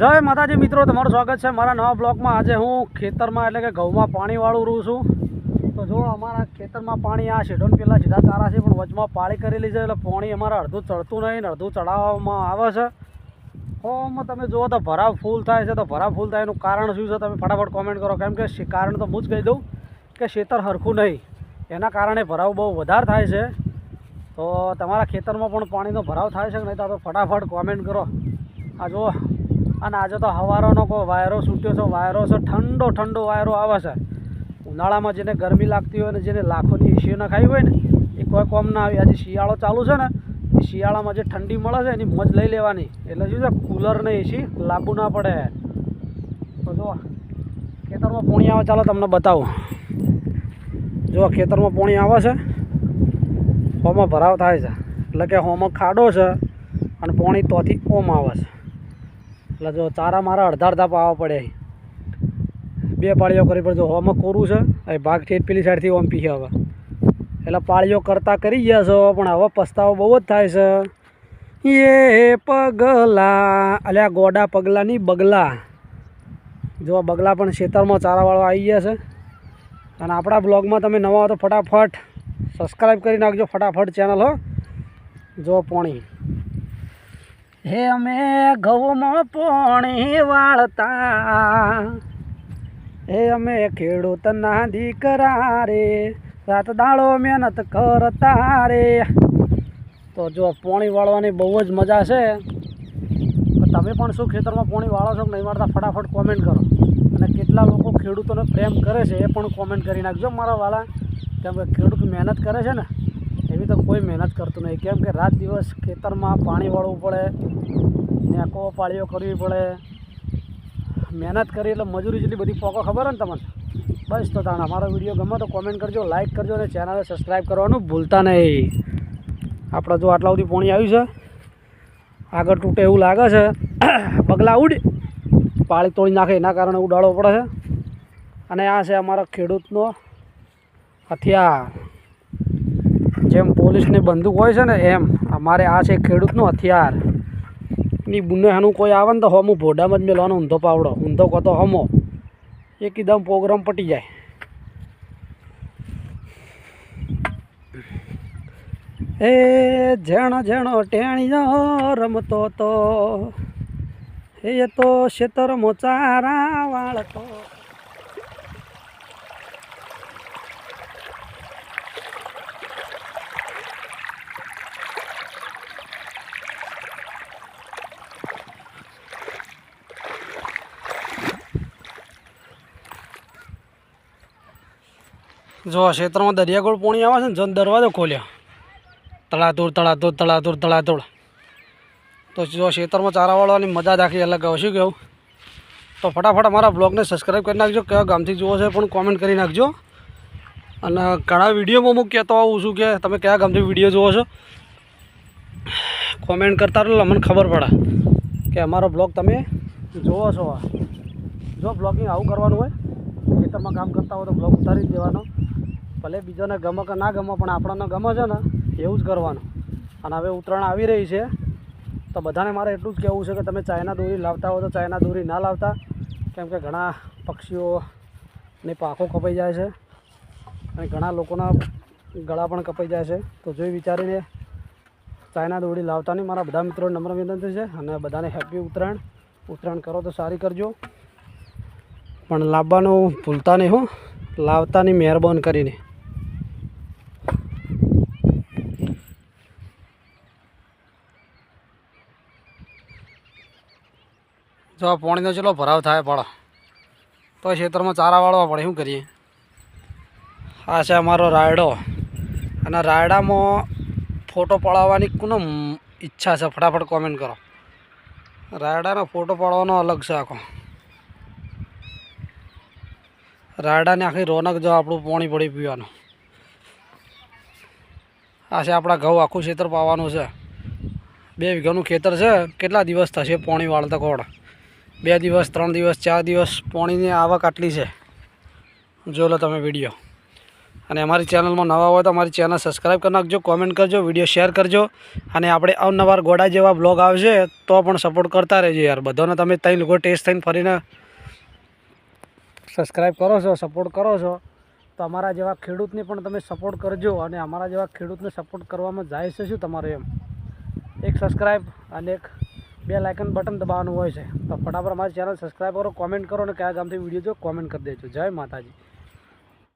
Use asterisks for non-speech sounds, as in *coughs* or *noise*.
જય માતાજી મિત્રો, તમારું સ્વાગત છે મારા નવા બ્લોકમાં આજે હું ખેતરમાં એટલે કે ઘઉંમાં પાણીવાળું રહું છું. તો જો અમારા ખેતરમાં પાણી આ શેડોન પહેલાં સીધા તારા છે, પણ વચમાં પાળી કરેલી છે, એટલે પાણી અમારા અડધું ચડતું નહીં અડધું ચડાવવામાં આવે છે. હોમાં, તમે જુઓ તો ભરાવ ફૂલ થાય છે, તો ભરાવ ફૂલ થાય એનું કારણ શું છે, તમે ફટાફટ કોમેન્ટ કરો. કેમ કે કારણ તો હું જ કહી દઉં કે ખેતર હરખું નહીં. એના કારણે ભરાવ બહુ વધારે થાય છે. તો તમારા ખેતરમાં પણ પાણીનો ભરાવ થાય છે કે નહીં, તો આપણે ફટાફટ કોમેન્ટ કરો. આ જુઓ. અને આજે તો હવારોનો કોઈ વાયરો છૂટ્યો છે, વાયરો છે, ઠંડો ઠંડો વાયરો આવે છે. ઉનાળામાં જેને ગરમી લાગતી હોય ને જેને લાખોની એસીઓ ખાઈ હોય ને, એ કોઈ કોમ ના આવી. આજે શિયાળો ચાલુ છે ને, એ શિયાળામાં જે ઠંડી મળે છે એની મોજ લઈ લેવાની. એટલે શું છે, કુલર ને એસી લાગુ ના પડે. તો જુઓ, ખેતરમાં પોણી આવે, ચાલો તમને બતાવું. જુઓ, ખેતરમાં પોણી આવે છે. હોમાં ભરાવ થાય છે. એટલે કે હોમાં ખાડો છે અને પોણી તોથી ઓમ આવે છે. એટલે જો ચારા મારા અડધા અડધા પાવા પડે બે પાળીઓ કરી પડે જો હોમક કોરું છે, એ ભાગ છે પેલી સાઈડથી ઓમ પીએ હવે. એટલે પાળીઓ કરતા કરી ગયા છો, પણ હવે પસ્તાવો બહુ જ થાય છે. એ પગલા, અલ્યા ગોડા પગલાની બગલા. જો બગલા પણ ખેતરમાં ચારાવાળો આવી ગયા છે. અને આપણા બ્લોગમાં તમે નવા હો તો ફટાફટ સબસ્ક્રાઈબ કરી નાખજો, ફટાફટ ચેનલ હો. જો પોણી. હે અમે ઘઉંમાં પોણી વાળતા. હે અમે ખેડૂતના દીકરા રે, રાત દાડો મહેનત કરતા રે. તો જો પોણી વાળવાની બહુ જ મજા છે. તમે પણ શું ખેતરમાં પોણી વાળો છો કે નહીં વાળતા ફટાફટ કોમેન્ટ કરો. અને કેટલા લોકો ખેડૂતોને પ્રેમ કરે છે એ પણ કોમેન્ટ કરી નાખજો મારા વાળા કેમ કે ખેડૂત મહેનત કરે છે ને. એવી તો કોઈ મહેનત કરતું નહીં. કેમ કે રાત દિવસ ખેતરમાં પાણી વાળવું પડે, નેકો પાળીઓ કરવી પડે. મહેનત કરી એટલે મજૂરી જેટલી બધી પોકો ખબર ને તમને? બસ તો તાણ અમારો વીડિયો ગમે તો કોમેન્ટ કરજો લાઇક કરજો અને ચેનલને સબસ્ક્રાઈબ કરવાનું ભૂલતા નહીં. આપણે જો આટલા સુધી પોણી આવ્યું છે, આગળ તૂટે એવું લાગે છે, *coughs* બગલા ઉડ, પાળી તોડી નાખે એના કારણે ઉડાડવો પડે છે. અને આ છે અમારા ખેડૂતનો હથિયાર. જેમ પોલીસની બંદૂક હોય છે ને એમ, અમારે આ છે ખેડૂતનું હથિયાર. ની બુનેહાનું કોઈ આવે ને તો હમું ભોડામાં જ મેળવાનો ઊંધો પાવડો. ઊંધો કતો હમો. એકદમ પ્રોગ્રામ પટી જાય. એ જેણ જેણો ટેણીયો રમતો તો, એ તો શેતર મોચારા વાળતો. જો ક્ષેત્રમાં દરિયાગોળ પોણી આવે છે ને જો દરવાજો ખોલ્યા. તળાતુર તળાતુર તળાતુર તળાતુર. તો જો ક્ષેત્રમાં ચારાવાળવાની મજા આખી અલગ આવે. શું કેવું તો ફટાફટ અમારા બ્લોગને સબસ્ક્રાઈબ કરી નાખજો. કયા ગામથી જુઓ છે પણ કોમેન્ટ કરી નાખજો. અને ઘણા વિડીયોમાં હું કહેતો આવું છું કે તમે કયા ગામથી વીડિયો જુઓ છો? કોમેન્ટ કરતા રહો મને ખબર પડે કે અમારો બ્લોગ તમે જુઓ છો જો બ્લોગિંગ આવું કરવાનું હોય, ખેતરમાં કામ કરતા હોય તો બ્લોગ ઉતારી જ દેવાનો. ભલે બીજોને ગમે કે ના ગમે, પણ આપણને ગમે છે ને, એવું જ કરવાનું. અને હવે ઉત્તરાયણ આવી રહી છે, તો બધાને મારે એટલું જ કહેવું છે કે તમે ચાઇના દોરી લાવતા હો તો ચાઇના દોરી ના લાવતા. કેમ કે ઘણા પક્ષીઓને પાખો કપાઈ જાય છે અને ઘણા લોકોના ગળા પણ કપાઈ જાય છે. તો જોઈ વિચારીને ચાઇના દોરી લાવતા નહીં મારા બધા મિત્રોને નમ્ર વિનંતી છે અને બધાને હેપી ઉત્તરાયણ. ઉત્તરાયણ કરો તો સારી કરજો. પણ લાવવાનું ભૂલતા નહીં હો. લાવતાની મહેરબાન કરીને. જો આ પાણીનો ચલો ભરાવ થાય પડે તો ખેતરમાં ચારા વાળવા પડે, શું કરીએ? આ છે અમારો રાયડો. અને રાયડામાં ફોટો પડાવવાની કોનો ઈચ્છા છે? ફટાફટ કોમેન્ટ કરો. રાયડાનો ફોટો પાડવાનો અલગ છે આખો. રાયડાની આખી રોનક જો આપણું પાણી પડી પીવાનું. આ છે આપણા ઘઉં આખું ખેતર પાવાનું છે. બે વીઘાનું ખેતર છે. કેટલા દિવસ થશે પાણી વાળતા કોડ બે દિવસ, ત્રણ દિવસ, ચાર દિવસ પાણીની આવક આટલી છે. જો લો તમે વીડિયો અને અમારી ચેનલમાં નવા હોય તો અમારી ચેનલ સબસ્ક્રાઈબ કરી નાખજો કોમેન્ટ કરજો વીડિયો શેર કરજો. અને આપણે અવનવાર ગોડા જેવા બ્લોગ આવશે તો પણ સપોર્ટ કરતા રહેજો યાર. બધાને તમે ત્રણ લોકો ટેસ્ટ થઈને ફરીને સબસ્ક્રાઈબ કરો છો સપોર્ટ કરો છો, તો અમારા જેવા ખેડૂતને પણ તમે સપોર્ટ કરજો. અને અમારા જેવા ખેડૂતને સપોર્ટ કરવામાં જાય છે શું તમારે એમ? એક સબસ્ક્રાઈબ અને એક બે લાઇકન બટન દબાવવાનું હોય છે. તો ફટાફટ અમારી ચેનલ સબસ્ક્રાઈબ કરો કોમેન્ટ કરો અને કયા ગામથી વીડિયો જો કોમેન્ટ કરી દેજો. જય માતાજી.